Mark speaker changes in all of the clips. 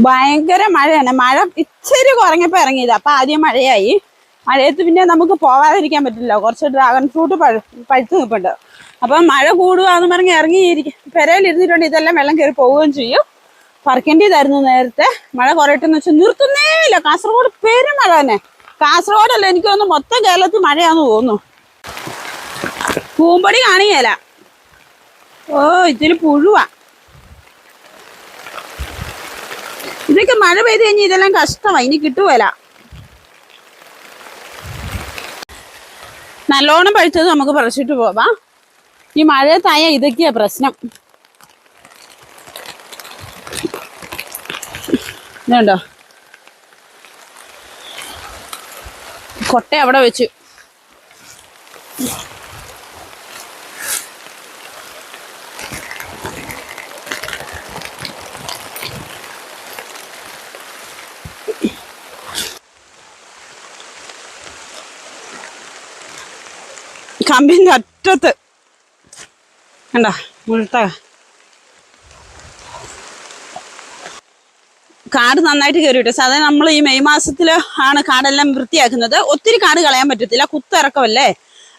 Speaker 1: ഭയങ്കര മഴയാണ്. മഴ ഇച്ചിരി കുറഞ്ഞപ്പോൾ ഇറങ്ങിയത്. അപ്പൊ ആദ്യം മഴയായി. മഴയത്ത് പിന്നെ നമുക്ക് പോവാതിരിക്കാൻ പറ്റില്ല. കുറച്ച് ഡ്രാഗൺ ഫ്രൂട്ട് പഴ പഴുത്ത് നിൽപ്പുണ്ട്. അപ്പൊ മഴ കൂടുകയെന്ന് പറഞ്ഞ് ഇറങ്ങിയിരിക്കും പെരയിലിരുന്നിട്ടുണ്ട് ഇതെല്ലാം വെള്ളം കയറി പോവുകയും ചെയ്യും. പറിക്കേണ്ടതായിരുന്നു നേരത്തെ. മഴ കുറയട്ടെന്ന് വെച്ചാൽ നിർത്തുന്നേ ഇല്ല. കാസർഗോഡ് പേരും മഴ തന്നെ. കാസർഗോഡല്ല എനിക്ക് തോന്നുന്നു മൊത്തം കേരളത്തിൽ മഴയാന്ന് തോന്നുന്നു. പൂമ്പടി കാണിയല്ല ഓ ഇതിൽ പുഴുവാ. ഇതൊക്കെ മഴ പെയ്ത് കഴിഞ്ഞാൽ ഇതെല്ലാം കഷ്ടമായി ഇനി കിട്ടുവല നല്ലോണം പഴുത്തത് നമുക്ക് പറിച്ചിട്ട് പോവാം. ഈ മഴയത്തായ ഇതൊക്കെയാ പ്രശ്നം. ഇതുണ്ടോ? കൊട്ട അവിടെ വെച്ചു. കമ്പിന്റെ അറ്റത്ത്. കണ്ടോ? മുഴുത്ത. കാട് നന്നായിട്ട് കയറി കിട്ടും സാധാരണ നമ്മൾ ഈ മെയ് മാസത്തിൽ ആണ് കാടെല്ലാം വൃത്തിയാക്കുന്നത്. ഒത്തിരി കാട് കളയാൻ പറ്റത്തില്ല. കുത്തിറക്കമല്ലേ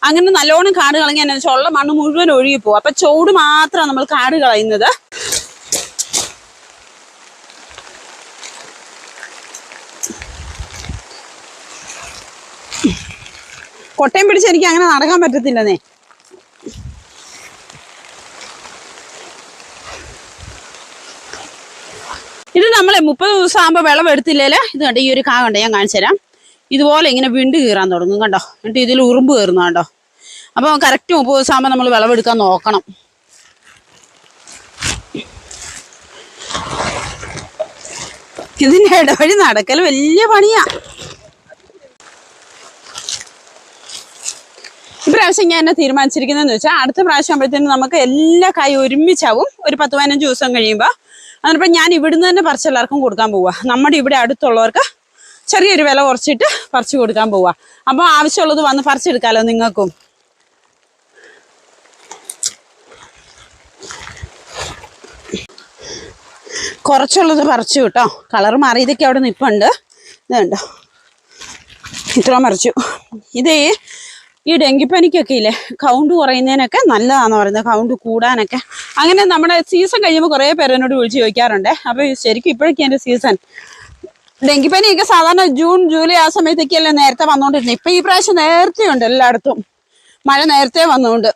Speaker 1: അങ്ങനെ നല്ലോണം കാട് കളഞ്ഞാൽ വെച്ചാൽ ഉള്ള മണ്ണ് മുഴുവൻ ഒഴുകിപ്പോവും അപ്പൊ ചൂട് മാത്രമാണ് നമ്മൾ കാട് കളയുന്നത്. കൊട്ടയം പിടിച്ച് എനിക്ക് അങ്ങനെ നടക്കാൻ പറ്റത്തില്ലെന്നേ. ഇത് നമ്മളെ മുപ്പത് ദിവസം ആകുമ്പോൾ വിളം എടുത്തില്ലേൽ? ഇത് കണ്ടോ ഈ ഒരു കാ കണ്ടോ ഞാൻ കാണിച്ചു തരാം. ഇതുപോലെ ഇങ്ങനെ വിണ്ട് കീറാൻ തുടങ്ങും കണ്ടോ? എന്നിട്ട് ഇതിൽ ഉറുമ്പ് കയറുന്നു കണ്ടോ? അപ്പോൾ കറക്റ്റ് മുപ്പത് ദിവസം ആകുമ്പോൾ നമ്മൾ വിളവെടുക്കാൻ നോക്കണം. ഇതിന്റെ ഇടവഴി നടക്കൽ വലിയ പണിയാ. ഇപ്രാവശ്യം ഞാൻ എന്നെ തീരുമാനിച്ചിരിക്കുന്നതെന്ന് വെച്ചാൽ അടുത്ത പ്രാവശ്യം ആകുമ്പോഴത്തേനും നമുക്ക് എല്ലാ കായും ഒരുമിച്ചാവും ഒരു പത്ത് പതിനഞ്ച് ദിവസം കഴിയുമ്പോൾ അതിനിപ്പോൾ ഞാൻ ഇവിടുന്ന് തന്നെ പറിച്ച് എല്ലാവർക്കും കൊടുക്കാൻ പോവുക നമ്മുടെ ഇവിടെ അടുത്തുള്ളവർക്ക് ചെറിയൊരു വില കുറച്ചിട്ട് പറിച്ച് കൊടുക്കാൻ പോവുക അപ്പോൾ ആവശ്യമുള്ളത് വന്ന് പറിച്ചെടുക്കാമല്ലോ നിങ്ങൾക്കും. കുറച്ചുള്ളത് പറിച്ചു കേട്ടോ. കളർ മാറി. ഇതൊക്കെ അവിടെ നിൽപ്പുണ്ട് ഇതുണ്ടോ. ഇത്ര മറിച്ചു ഇത് ഈ ഡെങ്കിപ്പനിക്കൊക്കെ ഇല്ലേ കൗണ്ട് കുറയുന്നതിനൊക്കെ നല്ലതാണെന്ന് പറയുന്നത്. കൗണ്ട് കൂടാനൊക്കെ. അങ്ങനെ നമ്മുടെ സീസൺ കഴിയുമ്പോൾ കുറേ പേര് എന്നോട് വിളിച്ച് ചോദിക്കാറുണ്ട്. അപ്പോൾ ശരിക്കും ഇപ്പോഴൊക്കെ എന്റെ സീസൺ ഡെങ്കിപ്പനിയൊക്കെ സാധാരണ ജൂൺ ജൂലൈ ആ സമയത്തൊക്കെയല്ലേ നേരത്തെ വന്നുകൊണ്ടിരുന്നത് ഇപ്പം ഈ പ്രാവശ്യം നേരത്തെ ഉണ്ട് എല്ലായിടത്തും. മഴ നേരത്തെ വന്നുകൊണ്ട്